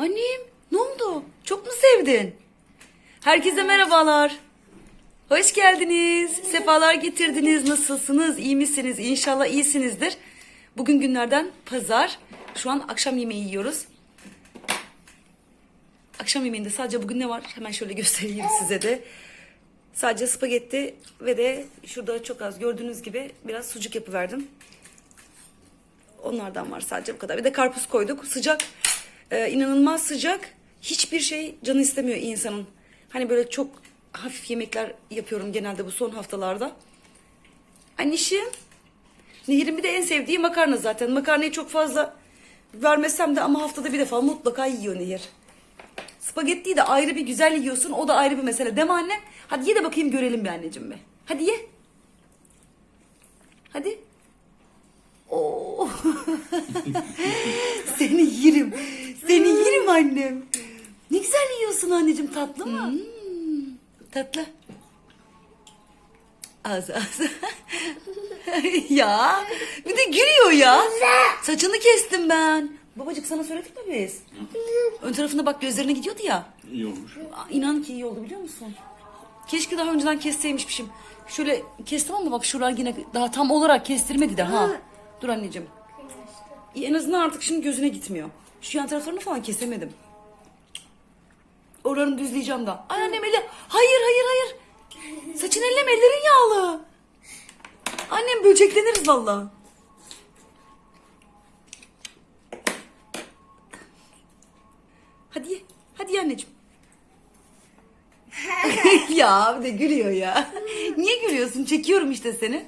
Annem ne oldu? Çok mu sevdin? Herkese merhabalar. Hoş geldiniz. Sefalar getirdiniz. Nasılsınız? İyi misiniz? İnşallah iyisinizdir. Bugün günlerden pazar. Şu an akşam yemeği yiyoruz. Akşam yemeğinde sadece bugün ne var? Hemen şöyle göstereyim size de. Sadece spagetti ve de şurada çok az gördüğünüz gibi biraz sucuk yapıverdim. Onlardan var sadece bu kadar. Bir de karpuz koyduk. Sıcak. Ee, inanılmaz sıcak. Hiçbir şey canı istemiyor insanın. Hani böyle çok hafif yemekler yapıyorum genelde bu son haftalarda. Annişim. Nehir'in bir de en sevdiği makarna zaten. Makarnayı çok fazla vermesem de ama haftada bir defa mutlaka yiyor Nehir. Spagettiyi de ayrı bir güzel yiyorsun. O da ayrı bir mesele. Mi anne? Hadi ye de bakayım görelim bir anneciğim be. Hadi ye. Hadi. Oo. Seni yerim. Seni yerim annem. Ne güzel yiyorsun anneciğim tatlı mı? tatlı. Az az. ya bir de gülüyor ya. Saçını kestim ben. Babacık sana söyledik mi biz? Ön tarafına bak gözlerine gidiyordu ya. İyi olmuş. İnan ki iyi oldu biliyor musun? Keşke daha önceden kesseymişmişim. Şöyle kestim ama bak şuralar yine daha tam olarak kestirmedi de ha. Dur anneciğim. İyi, En azından artık şimdi gözüne gitmiyor. Şu yan taraflarını falan kesemedim. Oralarını düzleyeceğim da. Ay annem eli. Hayır hayır hayır. Saçın elleme ellerin yağlı. Annem böcekleniriz vallahi. Hadi ye. Hadi ye anneciğim. ya bir de gülüyor ya. Niye gülüyorsun? Çekiyorum işte seni.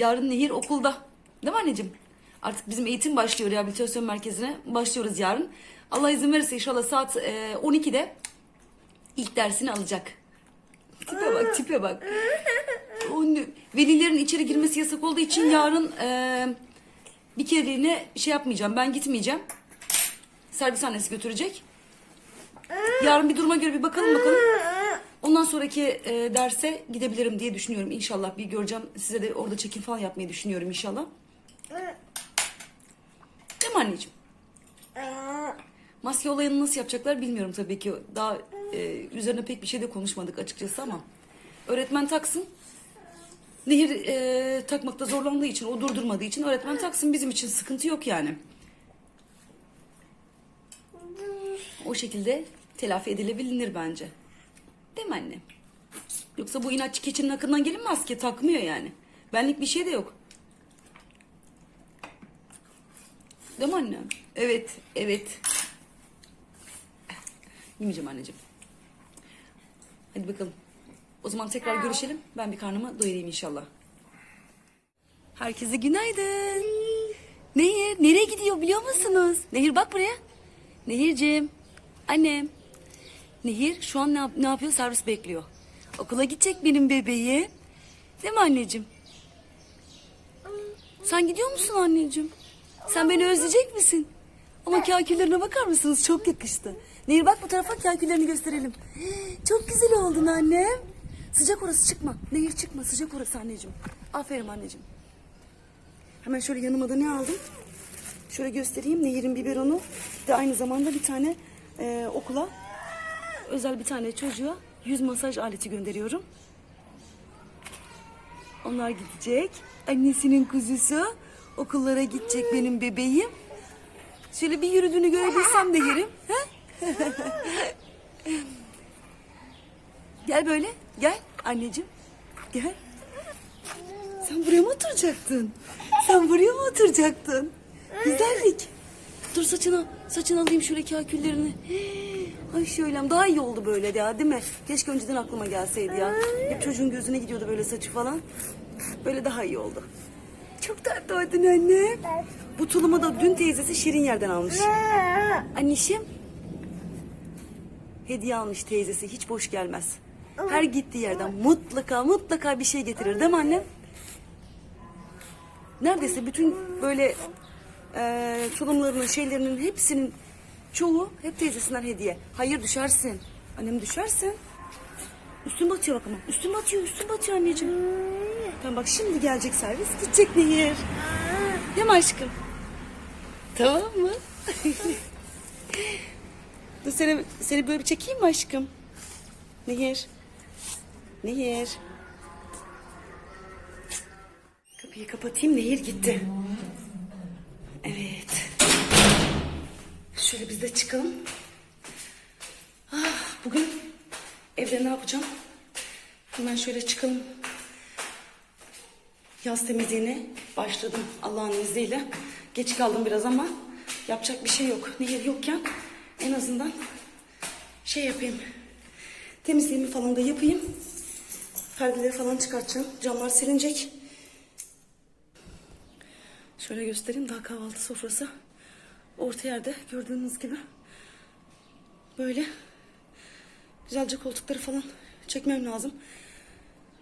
Yarın Nehir okulda. Değil mi anneciğim? Artık bizim eğitim başlıyor rehabilitasyon merkezine. Başlıyoruz yarın. Allah izin verirse inşallah saat e, 12'de ilk dersini alacak. Tipe bak tipe bak. O ne- Velilerin içeri girmesi yasak olduğu için yarın e, bir kereliğine şey yapmayacağım. Ben gitmeyeceğim. Servis annesi götürecek. Yarın bir duruma göre bir bakalım bakalım. Ondan sonraki e, derse gidebilirim diye düşünüyorum. İnşallah bir göreceğim. Size de orada çekim falan yapmayı düşünüyorum inşallah. Değil mi anneciğim? Maske olayını nasıl yapacaklar bilmiyorum tabii ki. Daha e, üzerine pek bir şey de konuşmadık açıkçası ama. Öğretmen taksın. Nehir e, takmakta zorlandığı için, o durdurmadığı için öğretmen taksın. Bizim için sıkıntı yok yani. O şekilde telafi edilebilir bence. Değil mi anne? Yoksa bu inatçı keçinin hakkından gelin maske takmıyor yani. Benlik bir şey de yok. Değil mi annem? Evet, evet. Yemeyeceğim anneciğim. Hadi bakalım. O zaman tekrar görüşelim. Ben bir karnımı doyurayım inşallah. Herkese günaydın. Nehir nereye gidiyor biliyor musunuz? Nehir bak buraya. Nehirciğim. Annem. Nehir şu an ne, yap- ne yapıyor? Servis bekliyor. Okula gidecek benim bebeğim. Değil mi anneciğim? Sen gidiyor musun anneciğim? Sen beni özleyecek misin? Ama kaküllerine bakar mısınız? Çok yakıştı. Nehir bak bu tarafa kaküllerini gösterelim. Çok güzel oldun annem. Sıcak orası çıkma. Nehir çıkma sıcak orası anneciğim. Aferin anneciğim. Hemen şöyle yanıma da ne aldım? Şöyle göstereyim. Nehir'in biberonu. Ve aynı zamanda bir tane e, okula özel bir tane çocuğa yüz masaj aleti gönderiyorum. Onlar gidecek. Annesinin kuzusu. Okullara gidecek benim bebeğim. Şöyle bir yürüdüğünü görebilsem de yerim. He? gel böyle. Gel anneciğim. Gel. Sen buraya mı oturacaktın? Sen buraya mı oturacaktın? Güzellik. Dur saçını, saçını alayım şöyle kaküllerini. Ay şöyle daha iyi oldu böyle ya değil mi? Keşke önceden aklıma gelseydi ya. Hep çocuğun gözüne gidiyordu böyle saçı falan. Böyle daha iyi oldu. Çok tatlı oldun anne. Bu tulumu da dün teyzesi Şirin yerden almış. Annişim. Hediye almış teyzesi hiç boş gelmez. Her gittiği yerden mutlaka mutlaka bir şey getirir değil mi annem? Neredeyse bütün böyle e, tulumlarının şeylerinin hepsinin çoğu hep teyzesinden hediye. Hayır düşersin. Annem düşersin. Üstün batıyor bak ama. Üstün batıyor, üstün batıyor anneciğim. Tamam bak şimdi gelecek servis. Gidecek Nehir. Değil mi aşkım? Tamam mı? Dur seni, seni böyle bir çekeyim mi aşkım? Nehir. Nehir. Kapıyı kapatayım Nehir gitti. Evet. Şöyle biz de çıkalım. Ah, bugün evde ne yapacağım? Hemen şöyle çıkalım. Yaz temizliğine başladım Allah'ın izniyle. Geç kaldım biraz ama yapacak bir şey yok. Nehir yokken en azından şey yapayım. Temizliğimi falan da yapayım. Perdeleri falan çıkartacağım. Camlar silinecek. Şöyle göstereyim daha kahvaltı sofrası. Orta yerde gördüğünüz gibi. Böyle güzelce koltukları falan çekmem lazım.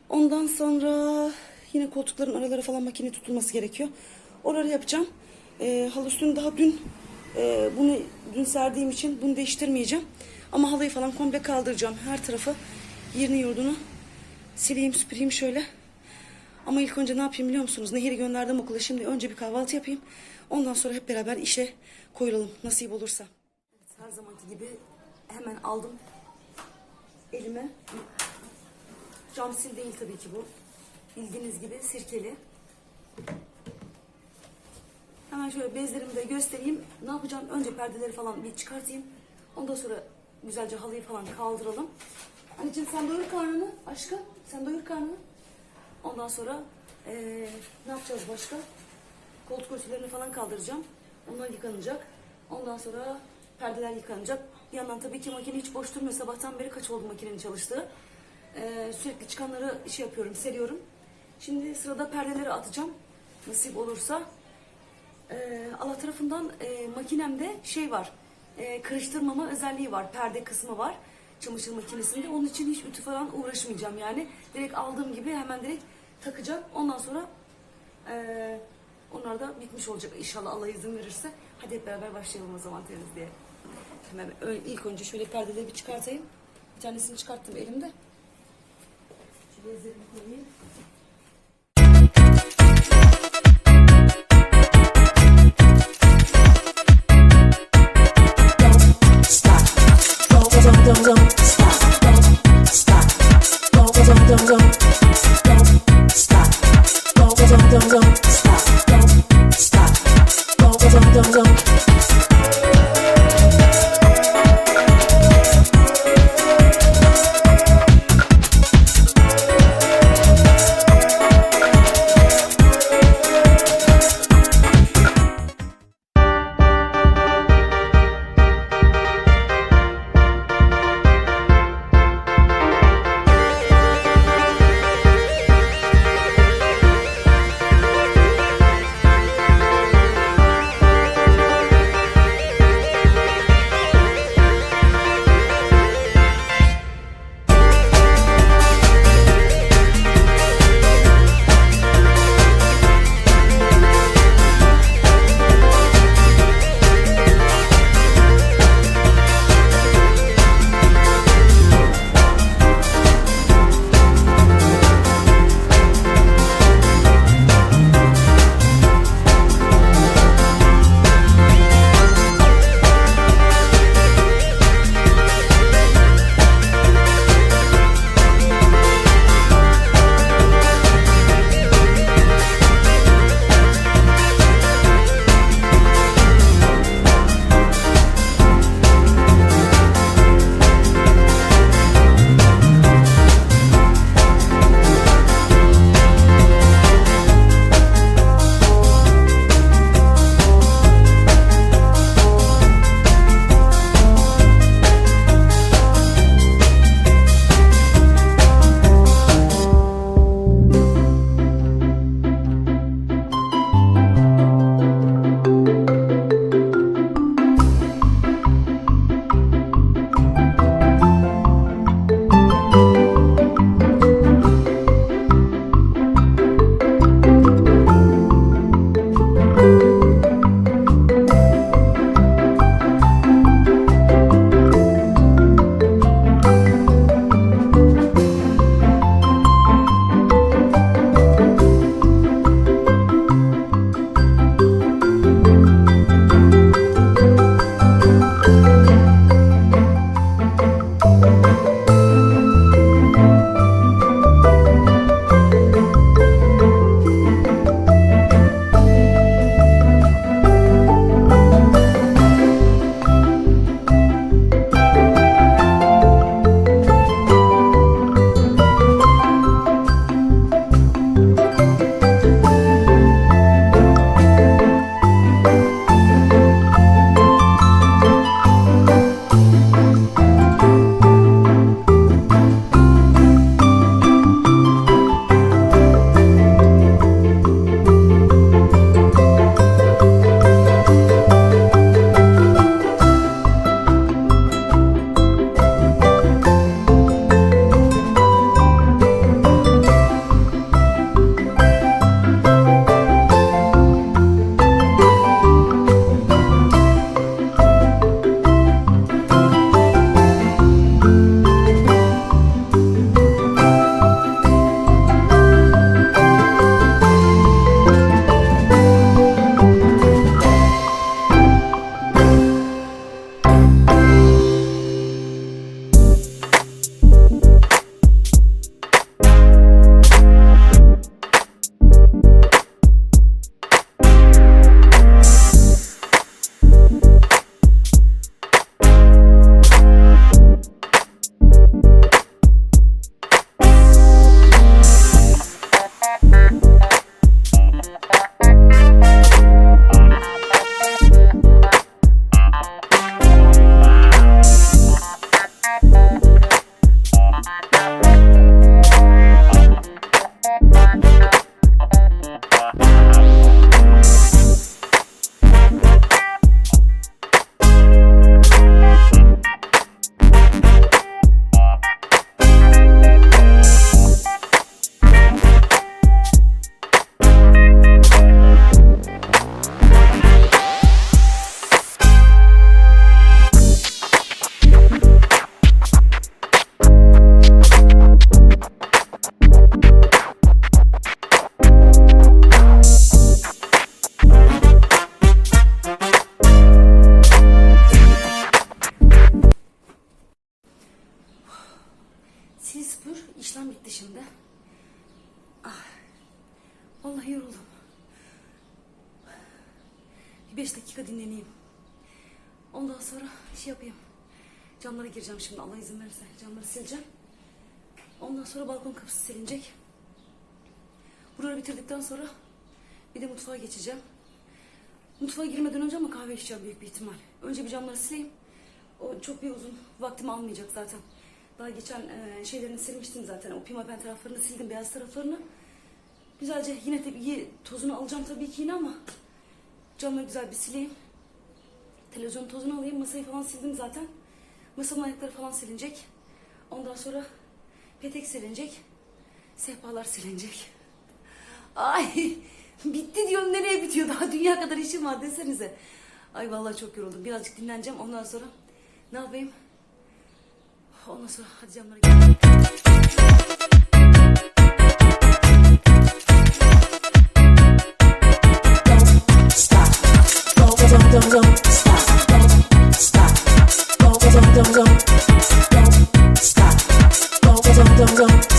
Ondan sonra yine koltukların araları falan makine tutulması gerekiyor. Oraları yapacağım. Ee, halı üstünü daha dün e, bunu dün serdiğim için bunu değiştirmeyeceğim. Ama halıyı falan komple kaldıracağım. Her tarafı yerini yurdunu sileyim süpüreyim şöyle. Ama ilk önce ne yapayım biliyor musunuz? Nehir'i gönderdim okula. Şimdi önce bir kahvaltı yapayım. Ondan sonra hep beraber işe koyulalım. Nasip olursa. her zamanki gibi hemen aldım. Elime. Cam sil değil tabii ki bu. Bildiğiniz gibi sirkeli. Hemen şöyle bezlerimi de göstereyim. Ne yapacağım? Önce perdeleri falan bir çıkartayım. Ondan sonra güzelce halıyı falan kaldıralım. Anneciğim sen doyur karnını aşkım. Sen doyur karnını. Ondan sonra eee, ne yapacağız başka? Koltuk örtülerini falan kaldıracağım. Onlar yıkanacak. Ondan sonra perdeler yıkanacak. Bir yandan tabii ki makine hiç boş durmuyor. Sabahtan beri kaç oldu makinenin çalıştığı. Eee, sürekli çıkanları şey yapıyorum, seriyorum. Şimdi sırada perdeleri atacağım. Nasip olursa. Eee Allah tarafından eee, makinemde şey var. Eee kırıştırmama özelliği var. Perde kısmı var. Çamaşır makinesinde. Onun için hiç ütü falan uğraşmayacağım yani. Direkt aldığım gibi hemen direkt takacağım. Ondan sonra eee onlar da bitmiş olacak inşallah Allah izin verirse. Hadi hep beraber başlayalım o zaman temizliğe. Hemen ilk önce şöyle perdeleri bir çıkartayım. Bir tanesini çıkarttım elimde. Şu bezlerimi koyayım. stop. Go, go, Don't don't. Çalışmam bitti şimdi. Ah. Vallahi yoruldum. Bir beş dakika dinleneyim. Ondan sonra şey yapayım. Camlara gireceğim şimdi Allah izin verirse. Camları sileceğim. Ondan sonra balkon kapısı silinecek. Buraları bitirdikten sonra bir de mutfağa geçeceğim. Mutfağa girmeden önce ama kahve içeceğim büyük bir ihtimal. Önce bir camları sileyim. O çok bir uzun vaktimi almayacak zaten. Daha geçen e, şeylerini silmiştim zaten. O pimapen taraflarını sildim, beyaz taraflarını. Güzelce yine tabii tozunu alacağım tabii ki yine ama camları güzel bir sileyim. Televizyonun tozunu alayım. Masayı falan sildim zaten. Masanın ayakları falan silinecek. Ondan sonra petek silinecek. Sehpalar silinecek. Ay bitti diyorum nereye bitiyor daha dünya kadar işim var desenize. Ay vallahi çok yoruldum. Birazcık dinleneceğim ondan sonra ne yapayım? Ondan sonra hadi camlara. Don't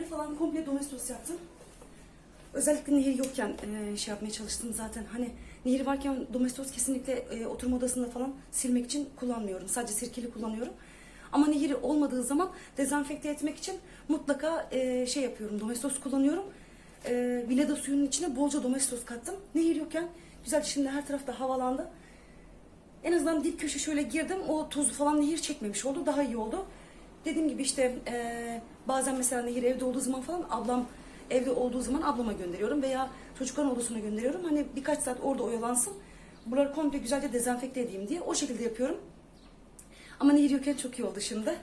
Yerleri falan komple domestos yaptım. Özellikle nehir yokken e, şey yapmaya çalıştım zaten. Hani nehir varken domestos kesinlikle e, oturma odasında falan silmek için kullanmıyorum. Sadece sirkeli kullanıyorum. Ama nehir olmadığı zaman dezenfekte etmek için mutlaka e, şey yapıyorum. Domestos kullanıyorum. E, Vileda suyunun içine bolca domestos kattım. Nehir yokken güzel şimdi her tarafta havalandı. En azından dip köşe şöyle girdim. O tozu falan nehir çekmemiş oldu. Daha iyi oldu. Dediğim gibi işte eee, bazen mesela nehir evde olduğu zaman falan ablam evde olduğu zaman ablama gönderiyorum veya çocukların odasına gönderiyorum. Hani birkaç saat orada oyalansın. Buraları komple güzelce dezenfekte edeyim diye o şekilde yapıyorum. Ama nehir yokken çok iyi oldu şimdi.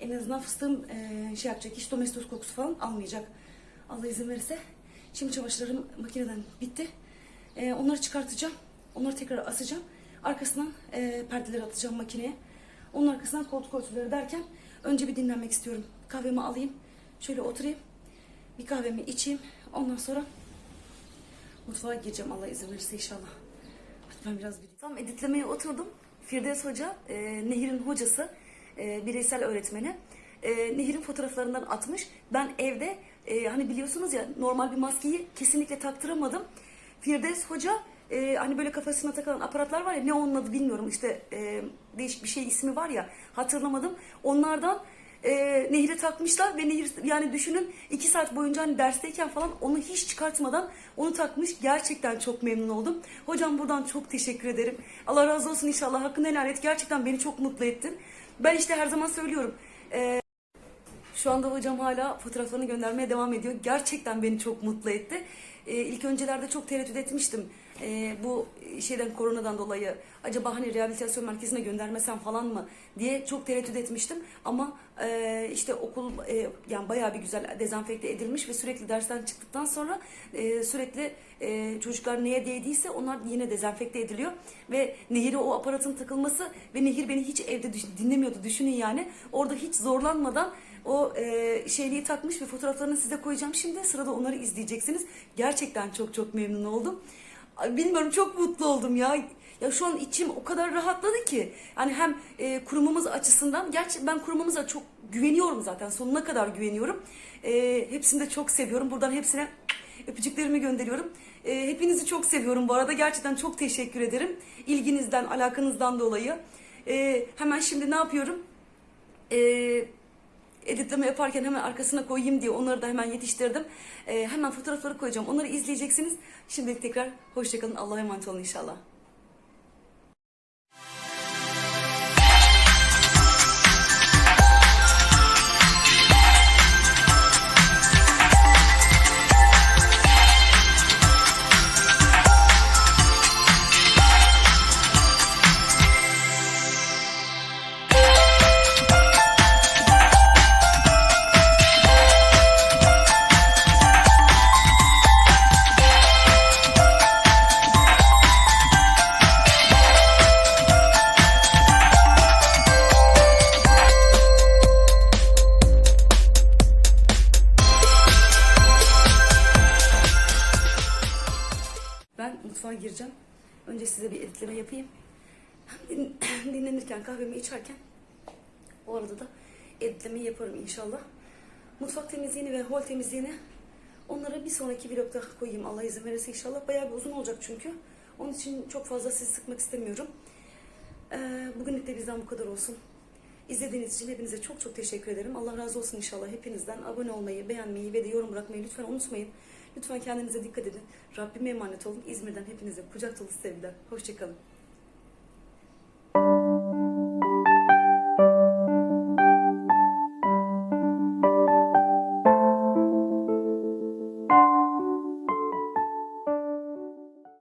En azından fıstığım eee, şey yapacak. Hiç domestos kokusu falan almayacak. Allah izin verirse. Şimdi çamaşırlarım makineden bitti. Eee, onları çıkartacağım. Onları tekrar asacağım. Arkasından eee perdeleri atacağım makineye. Onun arkasından koltuk örtüleri derken önce bir dinlenmek istiyorum. Kahvemi alayım. Şöyle oturayım. Bir kahvemi içeyim. Ondan sonra mutfağa gireceğim Allah izin verirse inşallah. Ben biraz bir... Tam editlemeye oturdum. Firdevs Hoca, e, Nehir'in hocası, e, bireysel öğretmeni. E, Nehir'in fotoğraflarından atmış. Ben evde, e, hani biliyorsunuz ya normal bir maskeyi kesinlikle taktıramadım. Firdevs Hoca, e, hani böyle kafasına takılan aparatlar var ya ne onun adı bilmiyorum. İşte e, değişik bir şey ismi var ya hatırlamadım. Onlardan e, nehire takmışlar ve nehir yani düşünün iki saat boyunca hani dersteyken falan onu hiç çıkartmadan onu takmış. Gerçekten çok memnun oldum. Hocam buradan çok teşekkür ederim. Allah razı olsun inşallah. Hakkını helal et. Gerçekten beni çok mutlu ettin. Ben işte her zaman söylüyorum. E, şu anda hocam hala fotoğraflarını göndermeye devam ediyor. Gerçekten beni çok mutlu etti. Ee, ilk öncelerde çok tereddüt etmiştim. Ee, bu şeyden koronadan dolayı acaba hani rehabilitasyon merkezine göndermesem falan mı diye çok tereddüt etmiştim. Ama e, işte okul e, yani bayağı bir güzel dezenfekte edilmiş ve sürekli dersten çıktıktan sonra e, sürekli e, çocuklar neye değdiyse onlar yine dezenfekte ediliyor. Ve nehire o aparatın takılması ve nehir beni hiç evde düş- dinlemiyordu düşünün yani. Orada hiç zorlanmadan o e, şeyliği takmış ve fotoğraflarını size koyacağım şimdi. Sırada onları izleyeceksiniz. Gerçekten çok çok memnun oldum. Bilmiyorum çok mutlu oldum ya. Ya şu an içim o kadar rahatladı ki. Yani hem e, kurumumuz açısından, gerçi ben kurumumuza çok güveniyorum zaten. Sonuna kadar güveniyorum. E, hepsini de çok seviyorum. Buradan hepsine öpücüklerimi gönderiyorum. E, hepinizi çok seviyorum bu arada. Gerçekten çok teşekkür ederim. İlginizden, alakanızdan dolayı. E, hemen şimdi ne yapıyorum? E, editleme yaparken hemen arkasına koyayım diye onları da hemen yetiştirdim. Ee, hemen fotoğrafları koyacağım. Onları izleyeceksiniz. Şimdilik tekrar hoşçakalın. Allah'a emanet olun inşallah. Mutfak temizliğini ve hol temizliğini onlara bir sonraki vlogda koyayım Allah izin verirse inşallah. Bayağı bir uzun olacak çünkü. Onun için çok fazla sizi sıkmak istemiyorum. Ee, bugünlük de bizden bu kadar olsun. İzlediğiniz için hepinize çok çok teşekkür ederim. Allah razı olsun inşallah hepinizden. Abone olmayı, beğenmeyi ve de yorum bırakmayı lütfen unutmayın. Lütfen kendinize dikkat edin. Rabbime emanet olun. İzmir'den hepinize kucak dolusu sevgiler. Hoşçakalın.